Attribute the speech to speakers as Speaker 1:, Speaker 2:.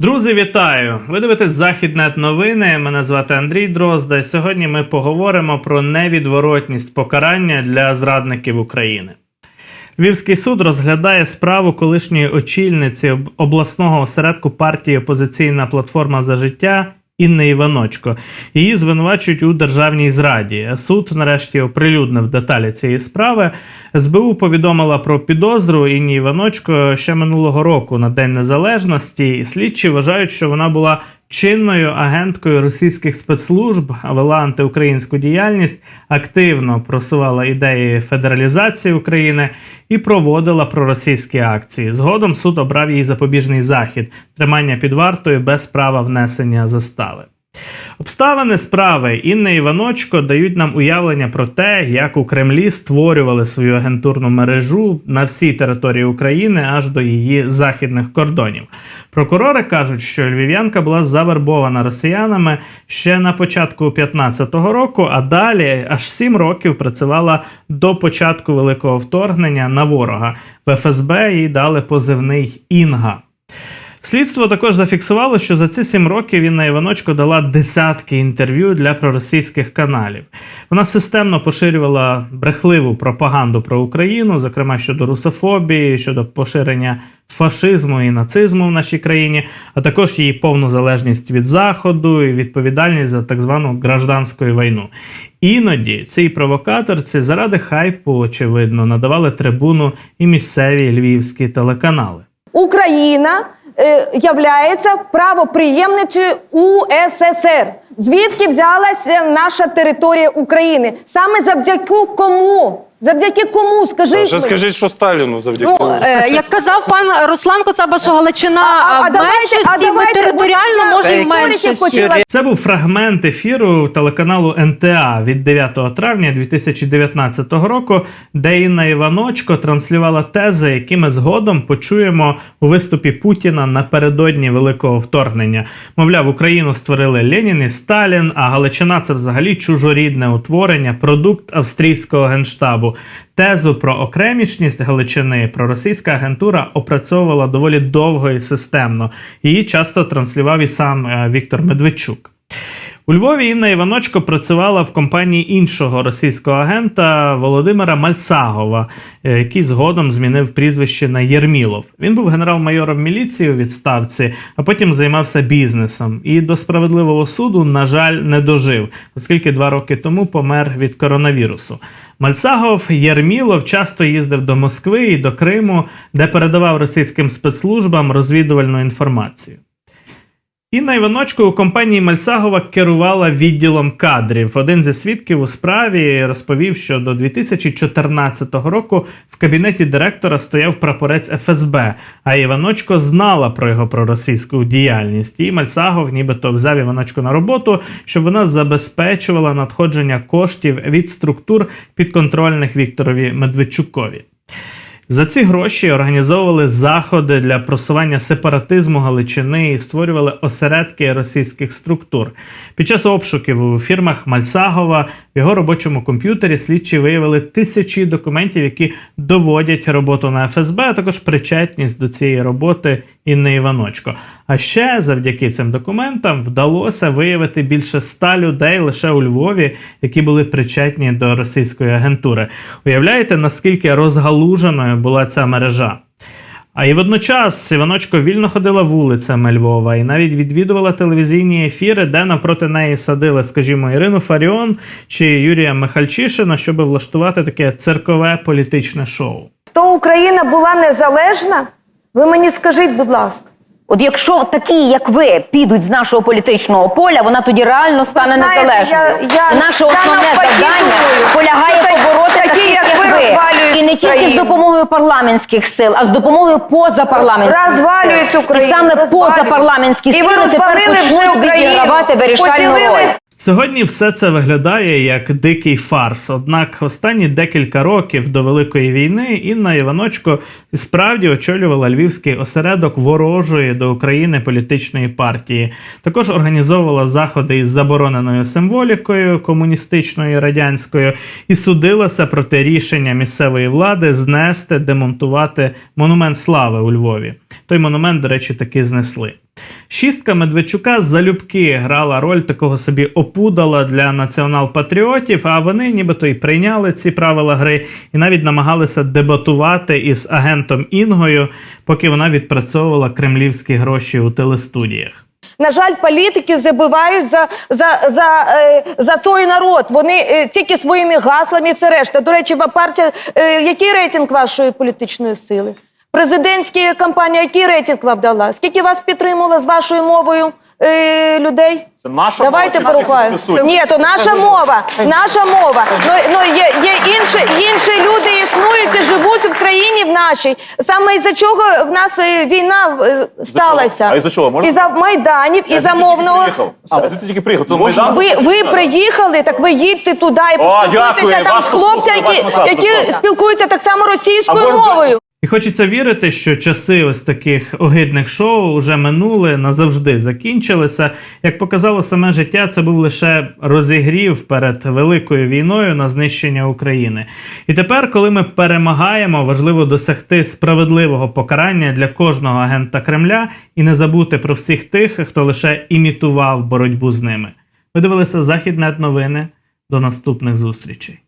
Speaker 1: Друзі, вітаю! Ви дивитесь Західнет новини. Мене звати Андрій Дрозда. І сьогодні ми поговоримо про невідворотність покарання для зрадників України. Львівський суд розглядає справу колишньої очільниці обласного осередку партії Опозиційна платформа за життя Інни Іваночко. Її звинувачують у державній зраді. Суд нарешті оприлюднив деталі цієї справи. СБУ повідомила про підозру Інні Іваночко ще минулого року на День Незалежності. Слідчі вважають, що вона була чинною агенткою російських спецслужб, вела антиукраїнську діяльність, активно просувала ідеї федералізації України і проводила проросійські акції. Згодом суд обрав її запобіжний захід тримання під вартою без права внесення застави. Обставини справи Інни Іваночко дають нам уявлення про те, як у Кремлі створювали свою агентурну мережу на всій території України аж до її західних кордонів. Прокурори кажуть, що львів'янка була завербована росіянами ще на початку 2015 року, а далі аж 7 років працювала до початку великого вторгнення на ворога. В ФСБ їй дали позивний Інга. Слідство також зафіксувало, що за ці сім років Інна Іваночко дала десятки інтерв'ю для проросійських каналів. Вона системно поширювала брехливу пропаганду про Україну, зокрема щодо русофобії, щодо поширення фашизму і нацизму в нашій країні, а також її повну залежність від заходу і відповідальність за так звану гражданську війну. Іноді цій провокаторці заради хайпу, очевидно, надавали трибуну і місцеві львівські телеканали.
Speaker 2: Україна е, являється правоприємницею УССР. Звідки взялася наша територія України? Саме завдяки кому? Завдяки кому? Скажіть.
Speaker 3: Вже
Speaker 2: мені.
Speaker 3: скажіть, що Сталіну завдяки.
Speaker 4: Ну, е, як казав пан Руслан Коцаба, що Галичина
Speaker 2: А-
Speaker 4: в меншості, ми територіально
Speaker 2: ласка,
Speaker 4: можемо в меншості.
Speaker 1: Це був фрагмент ефіру телеканалу НТА від 9 травня 2019 року, де Інна Іваночко транслювала тези, які ми згодом почуємо у виступі Путіна напередодні великого вторгнення. Мовляв, Україну створили Ленін і Сталін, а Галичина це взагалі чужорідне утворення, продукт австрійського генштабу. Тезу про окремішність Галичини проросійська агентура опрацьовувала доволі довго і системно. Її часто транслював і сам е, Віктор Медведчук. У Львові Інна Іваночко працювала в компанії іншого російського агента Володимира Мальсагова, е, який згодом змінив прізвище на Єрмілов. Він був генерал-майором міліції у відставці, а потім займався бізнесом. І до справедливого суду, на жаль, не дожив, оскільки два роки тому помер від коронавірусу. Мальсагов Єрмілов часто їздив до Москви і до Криму, де передавав російським спецслужбам розвідувальну інформацію. Інна Іваночко у компанії Мальсагова керувала відділом кадрів. Один зі свідків у справі розповів, що до 2014 року в кабінеті директора стояв прапорець ФСБ, а Іваночко знала про його проросійську діяльність. І Мальсагов нібито взяв Іваночку на роботу, щоб вона забезпечувала надходження коштів від структур підконтрольних Вікторові Медведчукові. За ці гроші організовували заходи для просування сепаратизму Галичини і створювали осередки російських структур. Під час обшуків у фірмах Мальсагова в його робочому комп'ютері слідчі виявили тисячі документів, які доводять роботу на ФСБ, а також причетність до цієї роботи Інни Іваночко. А ще завдяки цим документам вдалося виявити більше ста людей лише у Львові, які були причетні до російської агентури. Уявляєте, наскільки розгалуженою була ця мережа? А і водночас Іваночко вільно ходила вулицями Львова і навіть відвідувала телевізійні ефіри, де навпроти неї садили, скажімо, Ірину Фаріон чи Юрія Михальчишина, щоб влаштувати таке циркове політичне шоу.
Speaker 2: То Україна була незалежна? Ви мені скажіть, будь ласка.
Speaker 5: От якщо такі, як ви, підуть з нашого політичного поля, вона тоді реально стане
Speaker 2: знаєте,
Speaker 5: незалежною.
Speaker 2: я- я-
Speaker 5: І Наше
Speaker 2: я
Speaker 5: основне
Speaker 2: навпаки
Speaker 5: завдання
Speaker 2: думаю,
Speaker 5: полягає
Speaker 2: що
Speaker 5: побороти
Speaker 2: такі,
Speaker 5: таких,
Speaker 2: як
Speaker 5: як
Speaker 2: ви, розвалюють
Speaker 5: І не тільки з допомогою парламентських сил, а з допомогою позапарламентських
Speaker 2: Розвалюють
Speaker 5: сил.
Speaker 2: Україну,
Speaker 5: І саме
Speaker 2: розвалюють.
Speaker 5: позапарламентські
Speaker 2: І ви
Speaker 5: сили тепер
Speaker 2: розвалили вже
Speaker 5: почнуть
Speaker 2: Україну.
Speaker 5: відігравати вирішальну
Speaker 2: Поділили
Speaker 5: роль.
Speaker 1: Сьогодні все це виглядає як дикий фарс. Однак останні декілька років до Великої війни Інна Іваночко справді очолювала львівський осередок ворожої до України політичної партії. Також організовувала заходи із забороненою символікою комуністичною і радянською і судилася проти рішення місцевої влади знести, демонтувати монумент слави у Львові. Той монумент, до речі, таки знесли. Шістка Медведчука залюбки грала роль такого собі опудала для націонал-патріотів, а вони нібито й прийняли ці правила гри і навіть намагалися дебатувати із агентом Інгою, поки вона відпрацьовувала кремлівські гроші у телестудіях.
Speaker 2: На жаль, політики забивають за, за, за, е, за той народ. Вони е, тільки своїми гаслами все решта. До речі, партія, е, який рейтинг вашої політичної сили? Президентська кампанія, який рейтинг вам дала? Скільки вас підтримувало з вашою мовою е, людей?
Speaker 3: Це наша
Speaker 2: Давайте
Speaker 3: мова, чи
Speaker 2: порухаємо. Ні, то наша мова, наша мова. Ну, ну є, є інші, інші люди існують і живуть в країні в нашій. Саме із-за чого в нас е, війна е, сталася.
Speaker 3: А із-за чого? Можна?
Speaker 2: Із-за майданів, із-за
Speaker 3: звідти
Speaker 2: мовного.
Speaker 3: А, звідти тільки приїхав. Це Майдан?
Speaker 2: Ви, ви приїхали, так ви їдьте туди і поспілкуйтеся
Speaker 3: дякую,
Speaker 2: там
Speaker 3: вас
Speaker 2: з хлопцями, які, які
Speaker 3: ласка.
Speaker 2: спілкуються так само російською
Speaker 3: Або-
Speaker 2: мовою.
Speaker 1: І хочеться вірити, що часи ось таких огидних шоу вже минули, назавжди закінчилися. Як показало саме життя, це був лише розігрів перед великою війною на знищення України. І тепер, коли ми перемагаємо, важливо досягти справедливого покарання для кожного агента Кремля і не забути про всіх тих, хто лише імітував боротьбу з ними. Ви дивилися Західне новини. До наступних зустрічей.